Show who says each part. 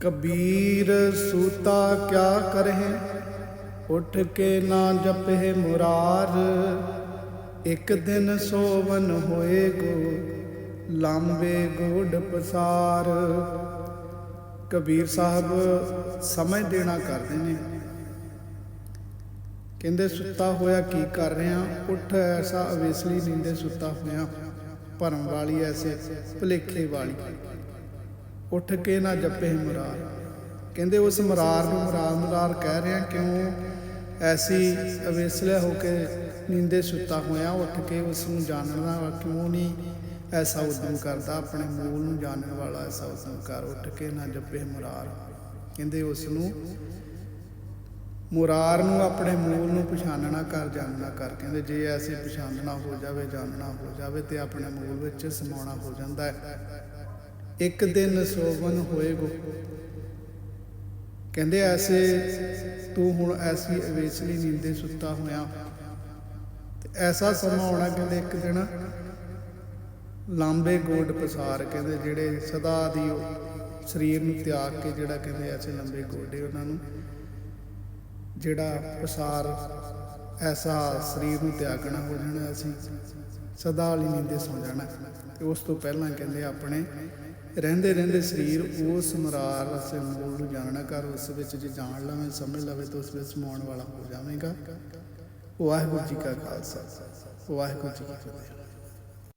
Speaker 1: ਕਬੀਰ ਸੂਤਾ ਕਿਆ ਕਰਹਿ? ਉਠ ਕੇ ਨਾ ਜਪਹਿ ਮੁਰਾਰ। ਇੱਕ ਦਿਨ ਸੋਵਨ ਹੋਏਗੋ ਲਾਂਬੇ ਗੋਡ ਪਸਾਰ। ਕਬੀਰ ਸਾਹਿਬ ਸਮਝ ਦੇਣਾ ਕਰਦੇ ਨੇ। ਕਹਿੰਦੇ, ਸੁੱਤਾ ਹੋਇਆ ਕੀ ਕਰ ਰਿਹਾ? ਉੱਠ, ਐਸਾ ਅਵੇਸਲੀ ਨੀਂਦੇ ਸੁੱਤਾ ਹੋਇਆ। ਭਰਮ ਵਾਲੀ ਐਸੇ ਭੁਲੇਖੇ ਵਾਲੀ। ਉੱਠ ਕੇ ਨਾ ਜੱਪੇ ਮੁਰਾਰ। ਕਹਿੰਦੇ ਉਸ ਮੁਰਾਰ ਨੂੰ ਮੁਰਾਰ ਮੁਰਾਰ ਕਹਿ ਰਿਹਾ, ਕਿਉਂ ਐਸੀ ਅਵੇਸਲੇ ਹੋ ਕੇ ਨੀਂਦੇ ਸੁੱਤਾ ਹੋਇਆ? ਉੱਠ ਕੇ ਉਸ ਨੂੰ ਜਾਣਨਾ ਕਿਉਂ ਨਹੀਂ ਐਸਾ ਉਦਮ ਕਰਦਾ? ਆਪਣੇ ਮੂਲ ਨੂੰ ਜਾਣਨ ਵਾਲਾ ਐਸਾ ਉਦਮ ਕਰ। ਉੱਠ ਕੇ ਨਾ ਜੱਪੇ ਮੁਰਾਰ। ਕਹਿੰਦੇ ਉਸ ਨੂੰ ਮੁਰਾਰ ਨੂੰ ਆਪਣੇ ਮੂਲ ਨੂੰ ਪਛਾਣਨਾ ਕਰ, ਜਾਣਨਾ ਕਰ। ਕਹਿੰਦੇ ਜੇ ਐਸੀ ਪਛਾਣਨਾ ਹੋ ਜਾਵੇ, ਜਾਣਨਾ ਹੋ ਜਾਵੇ ਤੇ ਆਪਣੇ ਮੂਲ ਵਿੱਚ ਸਮਾਉਣਾ ਹੋ ਜਾਂਦਾ ਹੈ। ਇੱਕ ਦਿਨ ਸੋਵਨ ਹੋਏਗੋ। ਕਹਿੰਦੇ ਐਸੇ ਤੂੰ ਹੁਣ ਐਸੀ ਅਵੇਸਲੀ ਨੀਂਦੇ ਸੁੱਤਾ ਹੋਇਆ। ਤੇ ਐਸਾ ਸਮਾਂ ਆਉਣਾ ਕਹਿੰਦੇ ਇੱਕ ਦਿਨ ਲਾਂਬੇ ਗੋਡ ਪਸਾਰ ਕਹਿੰਦੇ ਜਿਹੜੇ ਸਦਾ ਦੀ ਉਹ ਸਰੀਰ ਨੂੰ ਤਿਆਗ ਕੇ ਜਿਹੜਾ ਕਹਿੰਦੇ ਐਸੇ ਲੰਬੇ ਗੋਡੇ ਉਹਨਾਂ ਨੂੰ, ਜਿਹੜਾ ਪਸਾਰ ਐਸਾ ਸਰੀਰ ਨੂੰ ਤਿਆਗਣਾ ਹੋ ਜਾਣਾ ਅਸੀਂ, ਸਦਾ ਲਈ ਨੀਂਦੇ ਸੌ ਜਾਣਾ। ਤੇ ਉਸ ਤੋਂ ਪਹਿਲਾਂ ਕਹਿੰਦੇ ਆਪਣੇ ਰਹਿੰਦੇ ਰਹਿੰਦੇ ਸਰੀਰ ਉਸ ਮਰਾਰ ਅਸੇ ਮੂਲ ਨੂੰ ਜਾਣਨਾ ਕਰ, ਉਸ ਵਿੱਚ ਜੇ ਜਾਣ ਲਵੇਂ, ਸਮਝ ਲਵੇ ਤਾਂ ਉਸ ਵਿੱਚ ਸਮਾਉਣ ਵਾਲਾ ਹੋ ਜਾਵੇਗਾ। ਵਾਹਿਗੁਰੂ ਜੀ ਕਾ ਖਾਲਸਾ, ਵਾਹਿਗੁਰੂ ਜੀ ਕੀ ਫਤਿਹ।